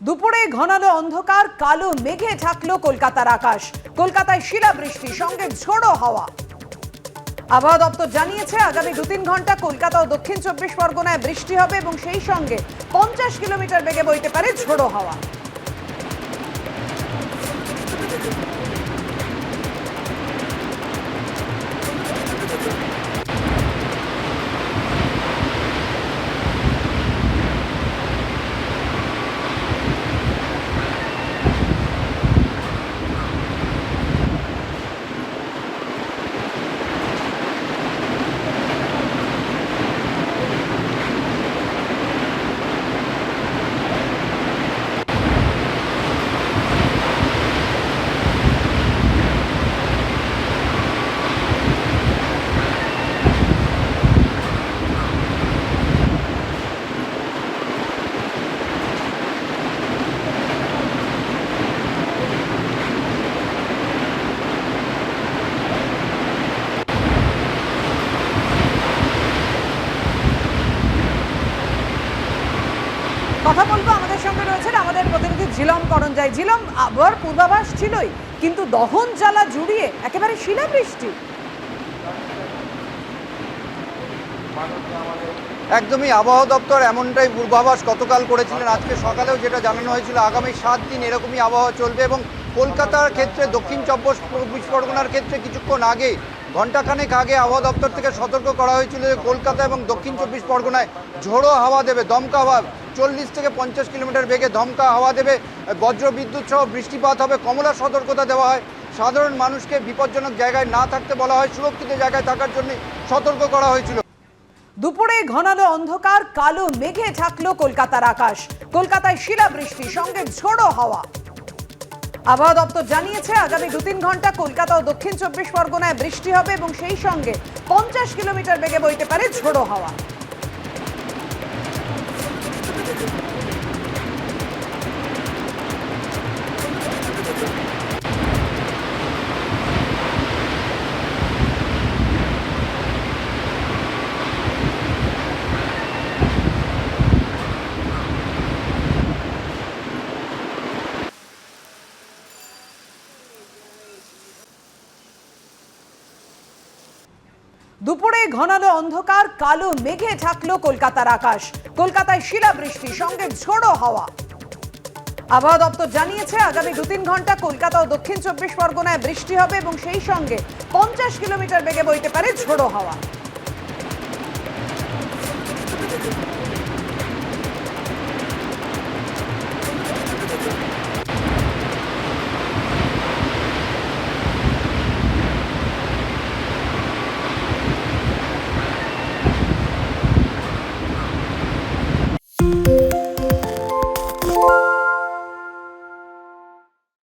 দুপুরে ঘনালো অন্ধকার, কালো মেঘে ঢাকলো কলকাতার আকাশ। কলকাতায় শিলাবৃষ্টি, সঙ্গে ঝোড়ো হাওয়া। আবহাওয়া দপ্তর জানিয়েছে, আগামী দু তিন ঘণ্টা কলকাতা ও দক্ষিণ চব্বিশ পরগনায় বৃষ্টি হবে এবং সেই সঙ্গে পঞ্চাশ কিলোমিটার বেগে বইতে পারে ঝোড়ো হাওয়া। কথা বলব আমাদের সঙ্গে রয়েছেন আমাদের প্রতিনিধি ঝিলম করঞ্জাই। ঝিলম আবহাওয়ার পূর্বাভাস ছিলই, কিন্তু দহন জ্বালা জুড়িয়ে একেবারে শিলাবৃষ্টি। একদমই আবহাওয়া দপ্তর এমনটাই পূর্বাভাস গতকাল করেছিলেন। আজকে সকালেও যেটা জানানো হয়েছিল, আগামী সাত দিন এরকমই আবহাওয়া চলবে এবং কলকাতার ক্ষেত্রে দক্ষিণ চব্বিশ পরগনার ক্ষেত্রে কিছুক্ষণ আগে ঘণ্টাখানেক আগে আবহাওয়া দপ্তর থেকে সতর্ক করা হয়েছিল যে কলকাতা এবং দক্ষিণ চব্বিশ পরগনায় ঝোড়ো হাওয়া দেবে, দমকা হাওয়া চল্লিশ থেকে পঞ্চাশ কিলোমিটার বেগে ধমকা হাওয়া দেবে। বজ্র বিদ্যুৎ সহ বৃষ্টিপাত হবে, কমলা সতর্কতা দেওয়া হয়। সাধারণ মানুষকে বিপজ্জনক জায়গায় না থাকতে বলা হয়, সুরক্ষিত জায়গায় থাকার জন্য সতর্ক করা হয়েছিল। দুপুরে ঘনালো অন্ধকার, কালো মেঘে ঢাকলো কলকাতার আকাশ। কলকাতায় শিলাবৃষ্টি, সঙ্গে ঝোড়ো হাওয়া। আবহাওয়া দপ্তর জানিয়েছে, আগামী দু তিন ঘণ্টা কলকাতা ও দক্ষিণ চব্বিশ পরগনায় বৃষ্টি হবে এবং সেই সঙ্গে পঞ্চাশ কিলোমিটার বেগে বইতে পারে ঝোড়ো হাওয়া। দুপুরে ঘনালো অন্ধকার, কালো মেঘে ঢাকলো কলকাতার আকাশ। কলকাতায় শিলাবৃষ্টি, সঙ্গে ঝোড়ো হাওয়া। আবহাওয়া দপ্তর জানিয়েছে, আগামী দু তিন ঘণ্টা কলকাতা ও দক্ষিণ চব্বিশ পরগনায় বৃষ্টি হবে এবং সেই সঙ্গে পঞ্চাশ কিলোমিটার বেগে বইতে পারে ঝোড়ো হাওয়া।